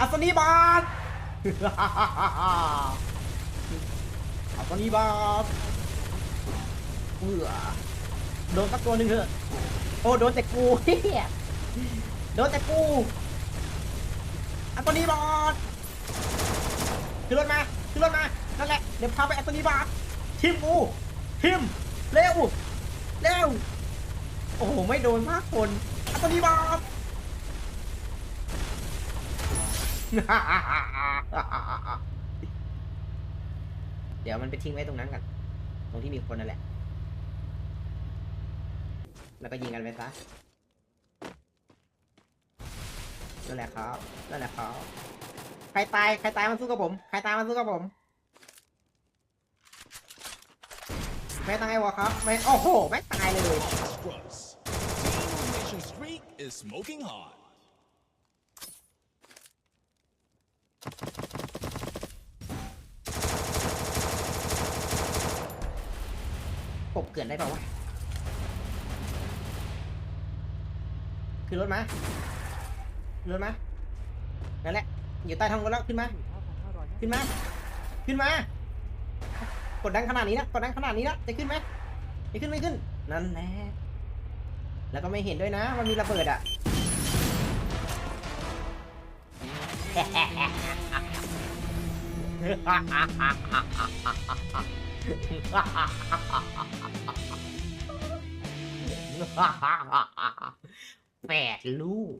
อัศนีบาทอัศนีบาทเบื่อโดนสักตัวหนึ่งเถอะ โอ้โดนแต่กูเฮียโดนแต่กูอัศนีบาทขึ้นรถมาขึ้นรถมานั่นแหละเดี๋ยวพาไปอัศนีบาททิมกูทิมเร็วเร็วโอ้โหไม่โดนมากคนอัศนีบาท เดี๋ยวมันไปทิ้งไว้ตรงนั้นกันตรงที่มีคนนั่นแหละ แล้วก็ยิงกันไปซะนั่นแหละครับนั่นแหละครับใครตาย ใครตายมาสู้กับผม ใครตายมาสู้กับผมไม่ตายวะครับไม่โอ้โห ไม่ตายเลย บเกิดได้เปล่าวะขึ้นรถมาขึ้นรถมานั่นแหละ อยู่ใต้ท้องรถแล้วขึ้นมา ขึ้นมา ขึ้นมา กดดันขนาดนี้นะ กดดันขนาดนี้นะ จะขึ้นไหมจะขึ้นไม่ขึ้น นั่นแหละ แล้วก็ไม่เห็นด้วยนะมันมีระเบิดอะ แปดลูก